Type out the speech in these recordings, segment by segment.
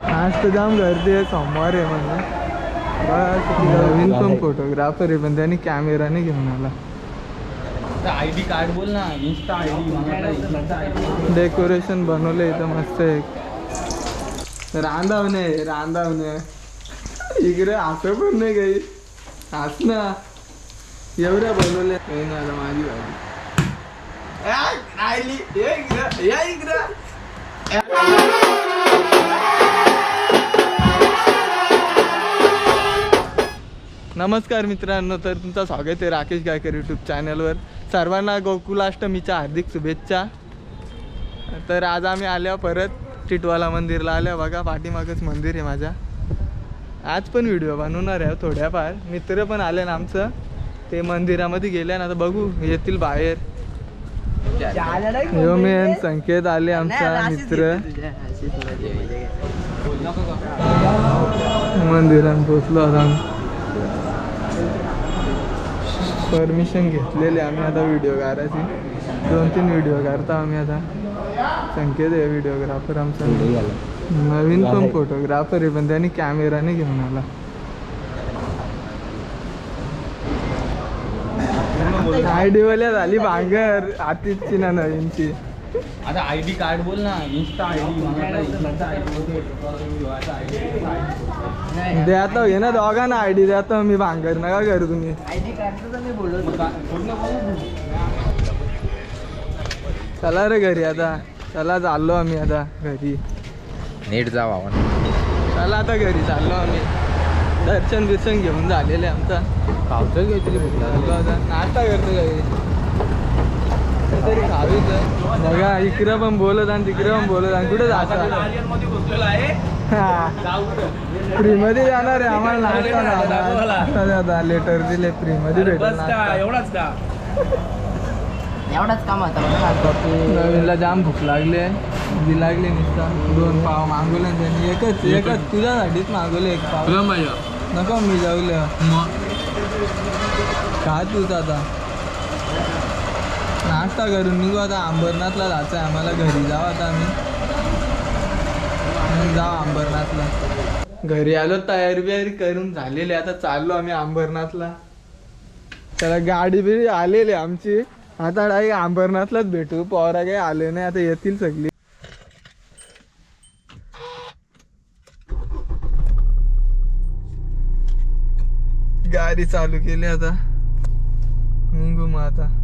आज तर जाम गर्दी आहे सोमवार आहे किती नवीन पण फोटोग्राफर आहे पण त्यांनी कॅमेराने घेऊन आला. आय डी कार्ड बोल ना इंस्टा आय डी डेकोरेशन बनवलं इथं मस्त एक रांधावणे रांधावणे. इकडे असं पण नाही काही. हस ना. एवढ्या बनवले काही नाही आता माझी बाजू आ, राहिली ये इकडं, या इकडं. नमस्कार मित्रांनो तर तुमचं स्वागत आहे राकेश गायकर यूट्यूब चॅनलवर सर्वांना गोकुलाष्टमीच्या हार्दिक शुभेच्छा. तर आज आम्ही आल्या परत टिटवाला मंदिरला आल्या. बघा पाठीमागच मंदिर आहे माझ्या. आज पण व्हिडिओ बनवणार आहे थोड्याफार. मित्र पण आले ना आमचं. ते मंदिरामध्ये गेले ना आता बघू येतील बाहेर. संकेत आले आमचा मित्र. मंदिरात पोचलो आता परमिशन घेतलेली आम्ही आता व्हिडिओ काढायची दोन तीन व्हिडिओ काढतो आम्ही आता संकेत आहे व्हिडिओग्राफर आमचा. नवीन पण फोटोग्राफर आहे पण त्यांनी कॅमेराने घेऊन आला. आयडी वाल्या झाली भांगर आतिथची ना नवीनची. आता आय डी कार्ड बोल ना इंस्टा आय डी द्यातो घे ना दोघांना आयडी द्यातो मी भांगर नका करू तुम्ही. चला रे घरी आता. चला चाललो आम्ही आता घरी. नीट जावा चला आता घरी चाललो आम्ही. दर्शन बिर्शन घेऊन झालेले आमचा. पावसाळ घेतली चाललो आता नाश्ता करतो घरी. खावीच बघा इकडं पण बोलत आणि तिकडे पण बोलत आणि कुठे जाता? फ्री मध्ये जाणार आहे आम्हाला नाश्ता लेटर दिले फ्री मध्ये भेटेल नाश्ता. एवढाच का? एवढाच काम होता जाम भूक लागली आहे. जी लागली नुसता. दोन पाव मागवले ना त्यांनी एकच एकच. तुझ्यासाठीच मागवले एक पाव. नको मी जाऊले खा तूच आता. नाश्ता करून निघू आता. अंबरनाथला जायचं आहे आम्हाला. घरी जाऊ आता आम्ही. मग जाऊ अंबरनाथला. घरी आलो तयारी बियारी करून झालेली आता चाललो आम्ही अंबरनाथला. त्याला गाडी बिडी आलेली आमची. आता डायरेक्ट अंबरनाथलाच भेटू. पोहरा काही आले नाही. आता येतील सगळी. गाडी चालू केली आता. निघू मग आता.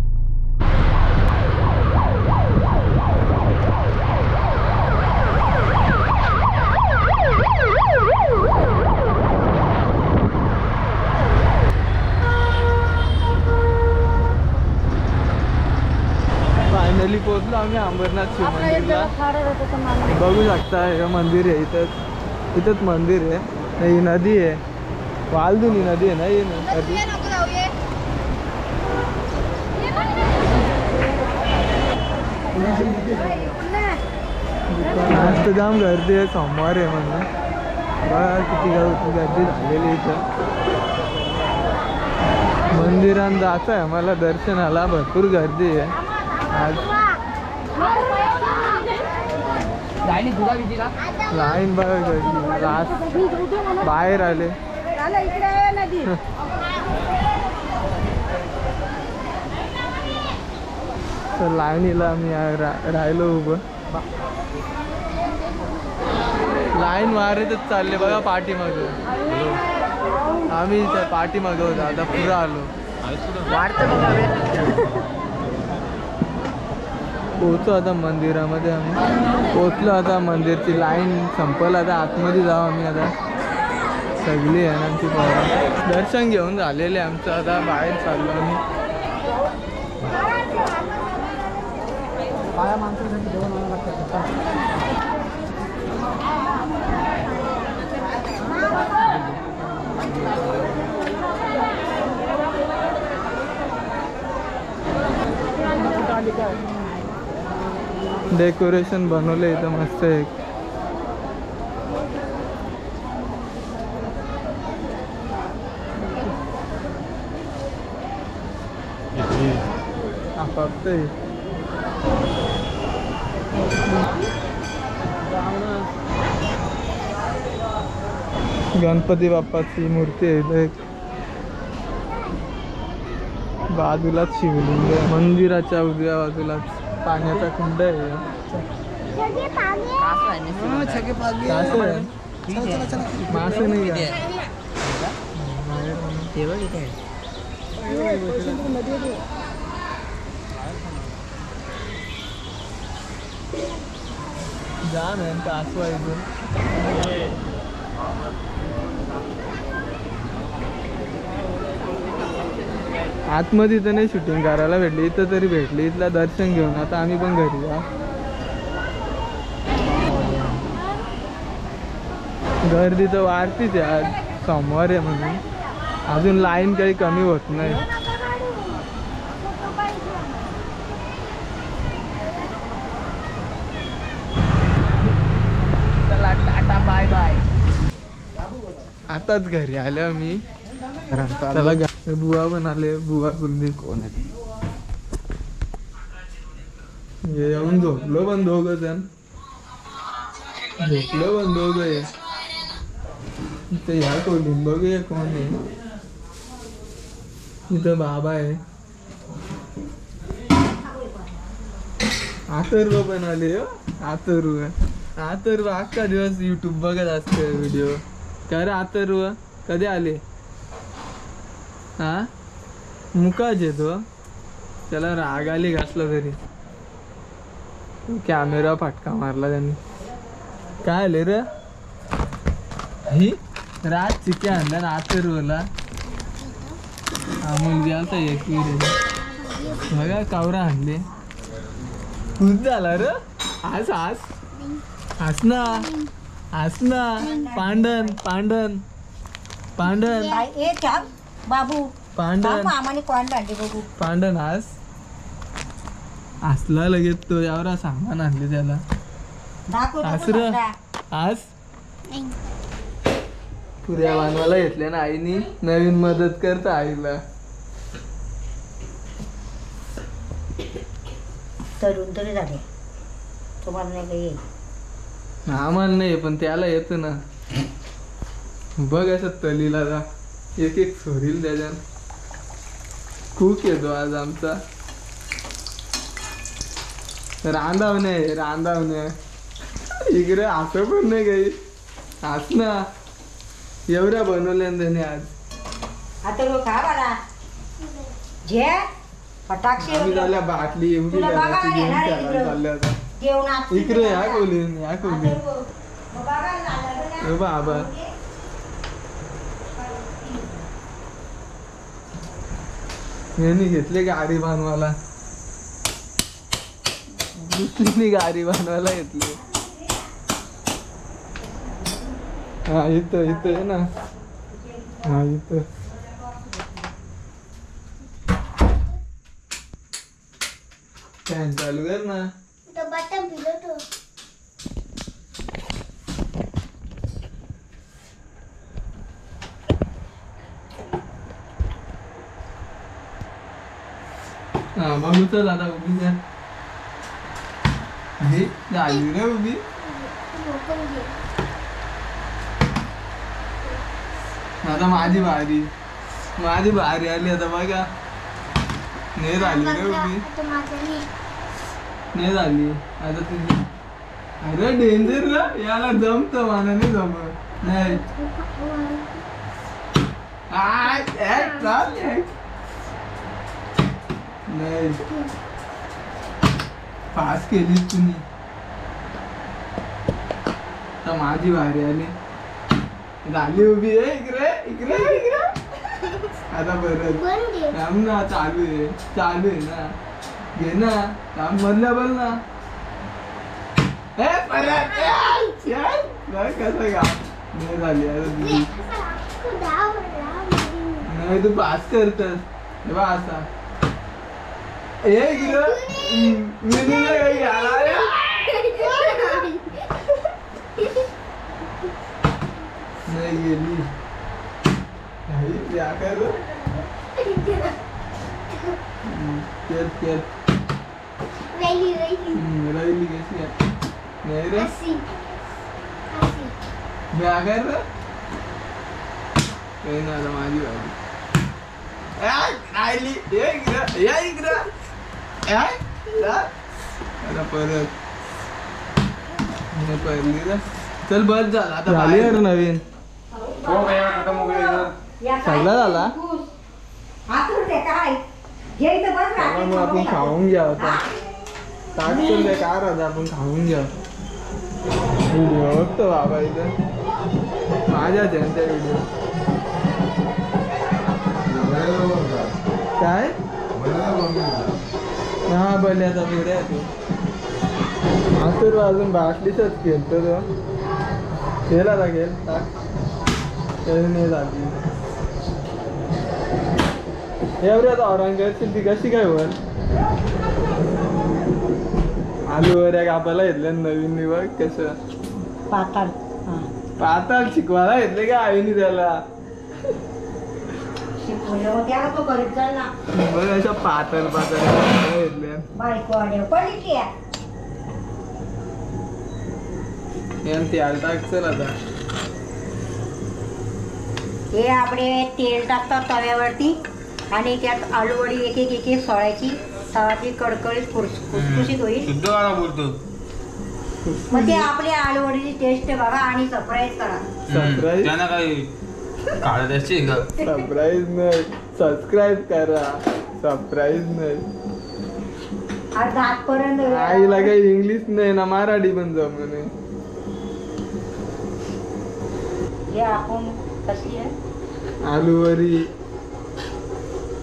पोहोचलो आम्ही अंबरनाथ शिव मंदिरला. बघू शकता हे मंदिर आहे? इथंच इथंच मंदिर आहे. ही नदी आहे. वालदुनी नदी आहे ना ही नदी तर जाम गर्दी आहे सोमवार आहे म्हणून. बघा किती गर- गर्दी झालेली इथं. मंदिरात जायचं आहे मला दर्शनाला भरपूर गर्दी आहे. आज लाईन बघा बाहेर आले. तर लाईनीला आम्ही राहिलो उभं. लाईन मारतच चालले बघा पाठीमाग. आम्ही त्या पाठीमाग होतो आता पुढं आलो. वाढतं बघा पोहोचलो आता मंदिरामध्ये आम्ही. पोहोचलो आता मंदिरची लाईन संपल. आता आतमध्ये जाऊ आम्ही आता. सगळी आहे ना आमची पोरं. दर्शन घेऊन झालेले आमचं. आता बाहेर चाललो आम्ही. बाया माणसासाठी डेकोरेशन बनवलं इथं मस्त एक फक्त गणपती बाप्पाची मूर्ती आहे इथं एक. बाजूलाच शिवलिंग मंदिराच्या उजव्या बाजूलाच. पाण्याचा कुंड आहे. मासे नाही जा जाम आहे कासव आहे. आतमध्ये तर नाही शूटिंग करायला भेटली इथं तरी भेटली. इथलं दर्शन घेऊन आता आम्ही पण घरी जा गर्दी तर वाढतीच आज सोमवार आहे म्हणून. अजून लाईन काही कमी होत नाही. चला टाटा बाय बाय आताच घरी आलो मी. गा- बुवा पण आले बुवा कुलदी कोण आहे? हे येऊन झोपलो पण दोघ जण. झोपलो पण दोघ इथं ह्या कोलीन बघूया कोण आहे. इथं बाबा आहे. आतर्व पण आले हो. आतर्व. आतर्व अख्खा दिवस युट्यूब बघत असते व्हिडिओ काय रे आतर्व? कधी आले? हा? मुकाच येतो त्याला रागाली घासलं घासला तरी. कॅमेरा फटका मारला त्यांनी. काय आले रे? ही? रात चिके आणला ना आतर्वला. हा मुलगी आता एक बघा कावरा आणले. खुश झाला रे. आस आस हस ना. हस ना. पांडन पांडन. पांडन. ए बाबू मामाने कोण बघू. हास. हसला लगेच तो यावर सामान आणले त्याला. दाखव. हास पुऱ्या बांधवायला घेतल्या ना आईनी. नवीन मदत करता आईला. तरुण तरी झाले. तुम्हाला नाही काही. आम्हाला नाही पण त्याला येतं ना. बघ असं तलीला जा. एक एक सोरील त्याच्यात खूप येतो आज आमचा. रांधावणे रांधावणे. इकडे असं पण नाही काही. हस ना. एवढ्या बनवल्या ना त्याने आज. आता लोक खा बाळा. जे फटाक्षे आम्ही झाल्या बाटली एवढी तुला बघायला घराची घेऊन येणार आहे खेळायला इकडं. चालल्या आता जेवण आत- इकडे या कोलीन या कोलीन आता बघ. मग बघायला लागलं ना. ए बाबा. यांनी घेतले गाडी बांधवायला दुसरीने गाडी बांधवायला घेतली. हा इथं इथं आहे ना. हा इथं. फॅन चालू कर ना. चल आता उभी जा. हे झाली रे उभी. आता माझी भारी. माझी भारी आली आता बघा. नाही झाली रे उभी. नाही झाली. आता तुझी. अरे डेंजर ना याला जमत मला नाही जमत. नाही. आय, चाल. नाही. पास केलीस तुम्ही. तर माझी वारी आली. झाली उभी. आहे इकडे इकडे इकडे. आता परत थांब ना चालू आहे. चालू आहे ना. घे ना. थांब मधल्या बोल ना. ए परत कसं का? नाही झाली आता नाही तू पास करतस. हे बघ असा तुला काही घ्यायला रे. नाही गेली. राहिली कशी? नाही रे. ब्या काय रे. काही नाही आता माझी आय, राहिली. ये इकडं या इकडं. परत. चल बस झाला आता झाली यार नवीन हो? सगळा झाला? मग आपण खाऊ. खाऊन घ्या आता ताट चाललंय काय राहतं आपण खाऊन घ्या व्हिडिओ बघतो बाबा इथं माझ्या त्यांच्या व्हिडिओ काय हा बल्याचा पुढे तू आतूर अजून बाटलीतच खेळतो तो. खेळ आता खेळ टाक. नाही झाली एवढ्यात औरंगाबाद ती कशी काय वर? आलू वर एक आपल्याला घेतलं नवीन नि बघ कसं. पाताळ हा. पाताळ शिकवायला घेतले का आईने त्याला? शिकवलं मग त्याला तो करीत जाईल ना. बघ अशा पातळ पातळ घेतल्या बायको आले पडली की आहे. यान ते आल टाक चल आता. हे आपले तेल टाकतात तव्यावरती आणि त्यात आलूवडी एक एक एक एक सोळायची तवाची कडकडीत खुसखुशीत होईल. शुद्ध काळा बोलतो. मग ते आपल्या आलूवडीची टेस्ट बघा आणि सरप्राईज करा? त्यांना काही काळ द्यायची का सरप्राईज नाही. सबस्क्राईब करा. सरप्राईज नाही. आज आजपर्यंत आईला काही इंग्लिश नाही ना मराठी पण जमणे हे आपण कशी आहे? आलूवरी.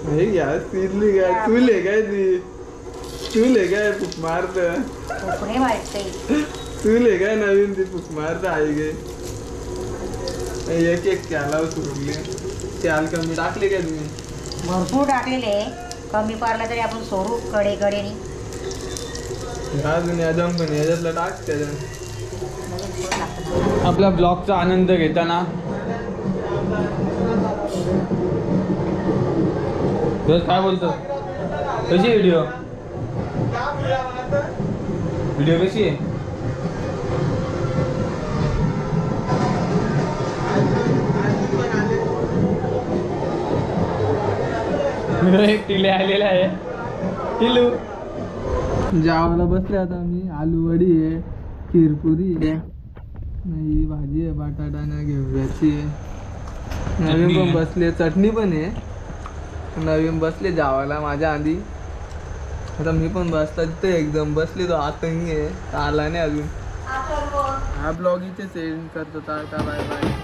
हे घ्या सिरली काय चुले काय ती? चुले काय फुक मारत? कोकणी वाटते चुले काय नवीन ती फुक मारत आहे गे? एक एक त्याला सुरले त्याल कमी टाकले काय तुम्ही? भरपूर टाकलेले. कमी पडलं तरी आपण सोडू कडे कडेनी अजून याच्यात पण याच्यातलं टाक त्याच्यात आपल्या ब्लॉगचा आनंद घेताना. काय बोलतो? कशी व्हिडिओ व्हिडिओ कशी आहे? एक टिले आलेला आहे. टिलू. जावाला बसले आता मी. आलू वडी आहे खीरपुरी आहे नाही भाजी आहे बटाटा ना घेवड्याची आहे. नवीन पण. बसले चटणी पण आहे. नवीन बसले जावाला माझ्या आधी. आता मी पण बसता तिथे एकदम. बसले तो आतंगी आहे. आला नाही अजून. हा ब्लॉग इथे सेंड करतो. Tata bye bye.